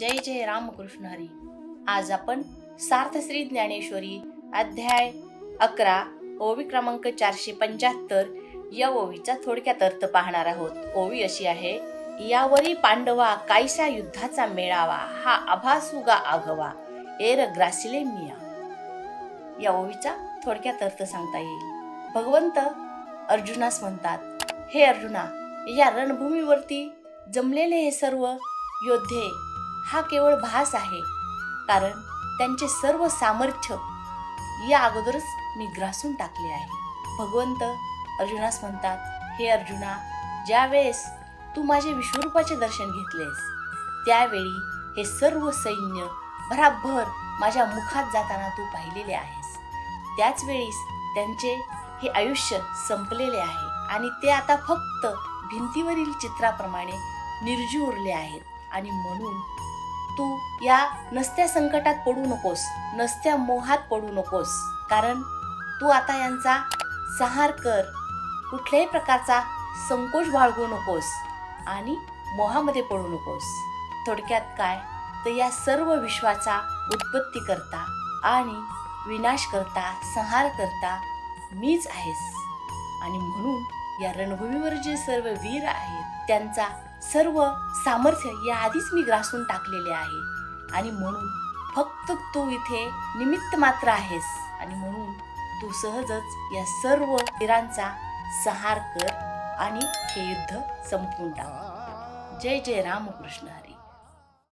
जय रामकृष्ण हरी. आज आपण सार्थश्री ज्ञानेश्वरी अध्याय अकरा ओवी क्रमांक चारशे पंच्याहत्तर या ओवीचा थोडक्यात अर्थ पाहणार आहोत. ओवी अशी आहे यावरी पांडवा कायसा युद्धाचा मेळावा हा अभासुगा आगवा एर ग्रासिले मिया. या ओवीचा थोडक्यात अर्थ सांगता येईल. भगवंत अर्जुनास म्हणतात हे अर्जुना या रणभूमीवरती जमलेले हे सर्व योद्धे हा केवळ भास आहे. कारण त्यांचे सर्व सामर्थ्य या अगोदरच मी ग्रासून टाकले आहे. भगवंत अर्जुनास म्हणतात हे अर्जुना ज्यावेळेस तू माझे विश्वरूपाचे दर्शन घेतलेस त्यावेळी हे सर्व सैन्य भराभर माझ्या मुखात जाताना तू पाहिलेले आहेस. त्याच वेळीस त्यांचे हे आयुष्य संपलेले आहे आणि ते आता फक्त भिंतीवरील चित्राप्रमाणे निर्जीव उरले आहेत आणि म्हणून तू या नसत्या संकटात पडू नकोस नसत्या मोहात पडू नकोस. कारण तू आता यांचा सहार कर. कुठल्याही प्रकारचा संकोच बाळगू नकोस आणि मोहामध्ये पडू नकोस. थोडक्यात काय? तर या सर्व विश्वाचा उत्पत्ती करता आणि विनाश करता संहार करता मीच आहेस. आणि म्हणून या रणभूमीवर जे सर्व वीर आहेत त्यांचा सर्व सामर्थ्य या आधीच मी ग्रासून टाकलेले आहे. आणि म्हणून फक्त तू इथे निमित्त मात्र आहेस. आणि म्हणून तू सहजच या सर्व वीरांचा संहार कर आणि हे युद्ध संपून टाक. जय जय रामकृष्ण हरी.